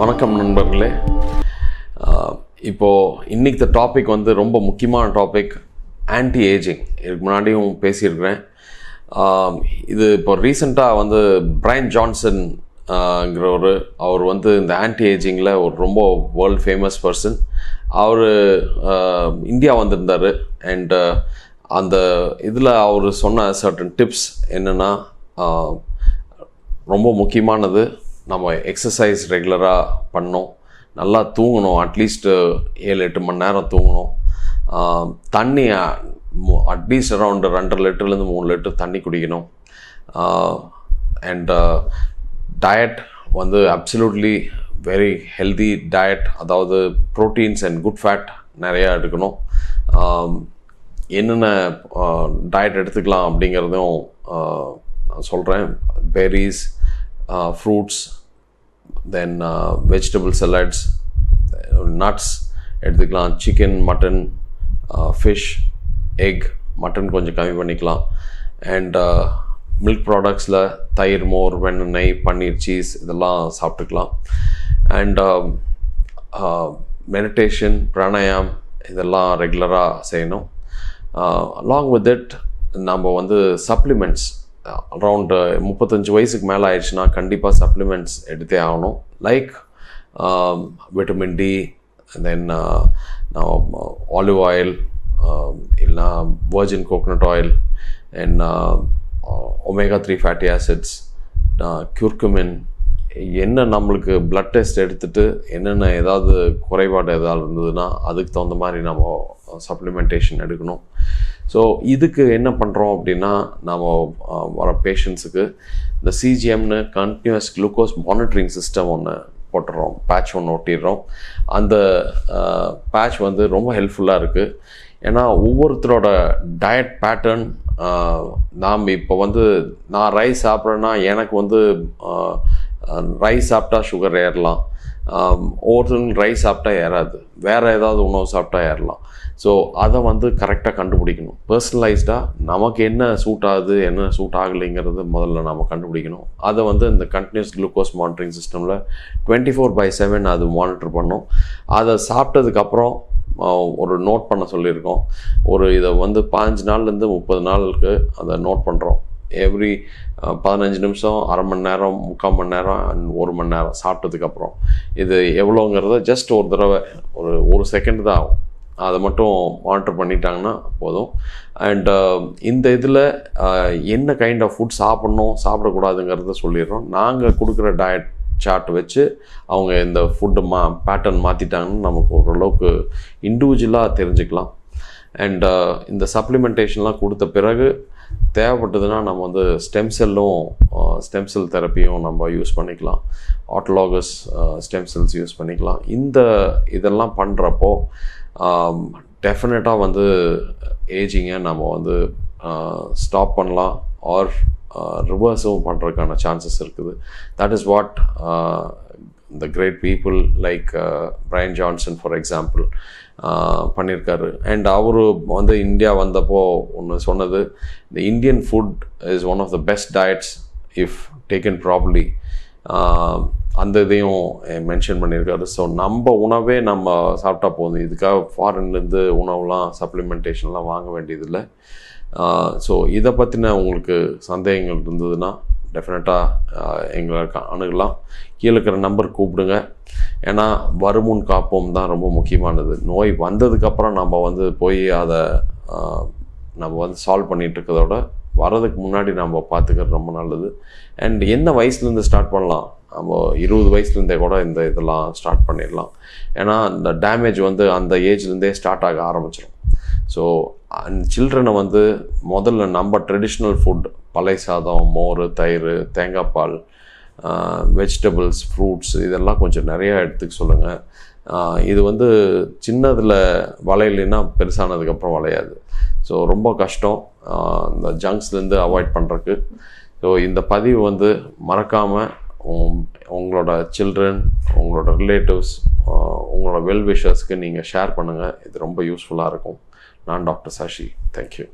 வணக்கம் நண்பர்களே. இப்போது இன்றைக்கி இன்னைக்கு டாபிக் வந்து ரொம்ப முக்கியமான டாபிக் ஆன்டி ஏஜிங் இதுக்கு முன்னாடியும் பேசியிருக்கிறேன். இது இப்போ ரீசெண்டாக வந்து பிரைன் ஜான்சன்ங்கிறவர் அவர் வந்து இந்த ஆன்டி ஏஜிங்கில் ஒரு ரொம்ப வேர்ல்ட் ஃபேமஸ் பர்சன் அவர் இந்தியா வந்திருந்தார். அண்டு அந்த இதில் அவர் சொன்ன சர்டன் டிப்ஸ் என்னென்னா ரொம்ப முக்கியமானது. நம்ம எக்ஸசைஸ் ரெகுலராக பண்ணோம். நல்லா தூங்கணும். அட்லீஸ்ட்டு ஏழு எட்டு மணி நேரம் தூங்கணும். தண்ணி அட்லீஸ்ட் அரவுண்டு ரெண்டரை லிட்டர்லேருந்து மூணு லிட்டர் தண்ணி குடிக்கணும். அண்ட் டயட் வந்து அப்சல்யூட்லி வெரி ஹெல்தி டயட் அதாவது ப்ரோட்டீன்ஸ் அண்ட் குட் ஃபேட் நிறையா எடுக்கணும். என்னென்ன டயட் எடுத்துக்கலாம் அப்படிங்கிறதும் நான் சொல்கிறேன் berries fruits then vegetable salads nuts எடுத்துக்கலாம். Chicken mutton fish egg mutton கொஞ்சம் கம்மி பண்ணிக்கலாம். அண்ட் மில்க் ப்ராடக்ட்ஸில் தயிர் மோர் வெண்ணெய் பன்னீர் சீஸ் இதெல்லாம் சாப்பிட்டுக்கலாம். அண்ட் மெடிடேஷன் பிராணாயாம் இதெல்லாம் ரெகுலராக செய்யணும். அலாங் வித் இட் நம்ம வந்து சப்ளிமெண்ட்ஸ் அரவுண்டு uh, முப்பத்தஞ்சு வயசுக்கு மேலே ஆயிடுச்சுன்னா கண்டிப்பாக சப்ளிமெண்ட்ஸ் எடுத்தே ஆகணும். Like vitamin D then olive oil இல்லைனா virgin coconut oil and omega three fatty acids curcumin என்ன நம்மளுக்கு பிளட் டெஸ்ட் எடுத்துகிட்டு என்னென்ன ஏதாவது குறைபாடு ஏதாவது இருந்ததுன்னா அதுக்கு தகுந்த மாதிரி நம்ம uh, சப்ளிமெண்டேஷன் எடுக்கணும். ஸோ இதுக்கு என்ன பண்ணுறோம் அப்படின்னா நம்ம வர பேஷண்ட்ஸுக்கு இந்த சிஜிஎம்னு கண்டினியூஸ் குளுக்கோஸ் மானிட்டரிங் சிஸ்டம் ஒன்று போட்டுறோம். பேட்ச் ஒன்று ஒட்டிடுறோம். அந்த பேட்ச் வந்து ரொம்ப ஹெல்ப்ஃபுல்லாக இருக்குது ஏன்னா ஒவ்வொருத்தரோட டயட் பேட்டர்ன் நாம் இப்போ வந்து நான் ரைஸ் சாப்பிட்றேன்னா எனக்கு வந்து ரைஸ் சாப்பிட்டா சுகர் ஏறலாம். ஒவ்வொருத்தவங்க ரைஸ் சாப்பிட்டா ஏறாது. வேறு ஏதாவது உணவு சாப்பிட்டா ஏறலாம். ஸோ அதை வந்து கரெக்டாக கண்டுபிடிக்கணும். பர்சனலைஸ்டாக நமக்கு என்ன சூட் ஆகுது என்ன சூட் ஆகலைங்கிறது முதல்ல நம்ம கண்டுபிடிக்கணும். அதை வந்து இந்த கண்டினியூஸ் குளுக்கோஸ் மானிட்டரிங் சிஸ்டமில் டுவெண்ட்டி ஃபோர் பை செவன் அது மானிட்டர் பண்ணோம். அதை சாப்பிட்டதுக்கப்புறம் ஒரு நோட் பண்ண சொல்லியிருக்கோம். ஒரு இதை வந்து பாஞ்சு நாள்லேருந்து முப்பது நாளுக்கு அதை நோட் பண்ணுறோம் எவ்ரி uh, பதினஞ்சு நிமிஷம் அரை மணி நேரம் முக்கால் மணி நேரம் அண்ட் ஒரு மணி நேரம் சாப்பிட்டதுக்கப்புறம். இது எவ்வளோங்கிறத ஜஸ்ட் ஒரு தடவை ஒரு ஒரு செகண்ட் தான் ஆகும். அதை மட்டும் மானிட்டர் பண்ணிட்டாங்கன்னா போதும். அண்ட் um, இந்த இதில் uh, என்ன கைண்ட் ஆஃப் ஃபுட் சாப்பிட்ணும் சாப்பிடக்கூடாதுங்கிறத சொல்லிடுறோம். நாங்கள் கொடுக்குற டயட் சார்ட் வச்சு அவங்க இந்த ஃபுட்டு மா பேட்டர்ன் மாற்றிட்டாங்கன்னு நமக்கு ஓரளவுக்கு இண்டிவிஜுவலாக தெரிஞ்சுக்கலாம். அண்ட் uh, இந்த சப்ளிமெண்டேஷன்லாம் கொடுத்த பிறகு தேவைப்பட்டதுன்னா நம்ம வந்து ஸ்டெம் செல்லும் ஸ்டெம் செல் தெரப்பியும் நம்ம யூஸ் பண்ணிக்கலாம். ஆட்டோலாகஸ் ஸ்டெம் செல்ஸ் யூஸ் பண்ணிக்கலாம். இந்த இதெல்லாம் பண்ணுறப்போ டெஃபினட்டாக um, வந்து ஏஜிங்கை நம்ம வந்து uh, ஸ்டாப் பண்ணலாம். ஆர் ரிவர்ஸும் uh, பண்ணுறதுக்கான சான்சஸ் இருக்குது. That is what the great people like uh, Johnson for example பண்ணியிருக்காரு அண்ட் அவரு வந்து இந்தியா வந்தப்போ ஒன்று சொன்னது the Indian food is one of the best diets if taken properly அந்த இதையும் மென்ஷன் பண்ணியிருக்காரு ஸோ நம்ம உணவே நம்ம சாப்பிட்டா போதும். இதுக்காக ஃபாரின்லேருந்து உணவுலாம் சப்ளிமெண்டேஷன்லாம் வாங்க வேண்டியதில்லை. ஸோ இதை பற்றின உங்களுக்கு சந்தேகங்கள் இருந்ததுன்னா டெஃபினட்டாக uh, எங்களை அணுகலாம் கீழே இருக்கிற நம்பர் கூப்பிடுங்க. ஏன்னா வருமுன் காப்போம் தான் ரொம்ப முக்கியமானது. நோய் வந்ததுக்கப்புறம் நம்ம வந்து போய் அதை நம்ம வந்து சால்வ் பண்ணிட்டு வர்றதுக்கு முன்னாடி நம்ம பார்த்துக்கிறது ரொம்ப நல்லது. அண்ட் என்ன வயசுலேருந்து ஸ்டார்ட் பண்ணலாம்? நம்ம இருபது வயசுலேருந்தே கூட இந்த இதெல்லாம் ஸ்டார்ட் பண்ணிடலாம். ஏன்னா இந்த டேமேஜ் வந்து அந்த ஏஜ்லேருந்தே ஸ்டார்ட் ஆக ஆரம்பிச்சிடும். ஸோ சில்ட்ரனை வந்து முதல்ல நம்ம ட்ரெடிஷ்னல் ஃபுட் பழைய சாதம் மோர் தயிர் தேங்காய் பால் வெஜிடபிள்ஸ் ஃப்ரூட்ஸ் இதெல்லாம் கொஞ்சம் நிறையா எடுத்துக்க சொல்லுங்கள் இது வந்து சின்னதில் வளையலைன்னா பெருசானதுக்கப்புறம் வளையாது. ஸோ ரொம்ப கஷ்டம். இந்த ஜங்க்ஸ்லேருந்து அவாய்ட் பண்ணுறக்கு ஸோ இந்த பதிவு வந்து மறக்காமல் உங்களோட சில்ட்ரன் உங்களோட ரிலேட்டிவ்ஸ் உங்களோட வெல்விஷர்ஸ்க்கு நீங்கள் ஷேர் பண்ணுங்கள் இது ரொம்ப யூஸ்ஃபுல்லாக இருக்கும். நான் டாக்டர் சஷி தேங்க்யூ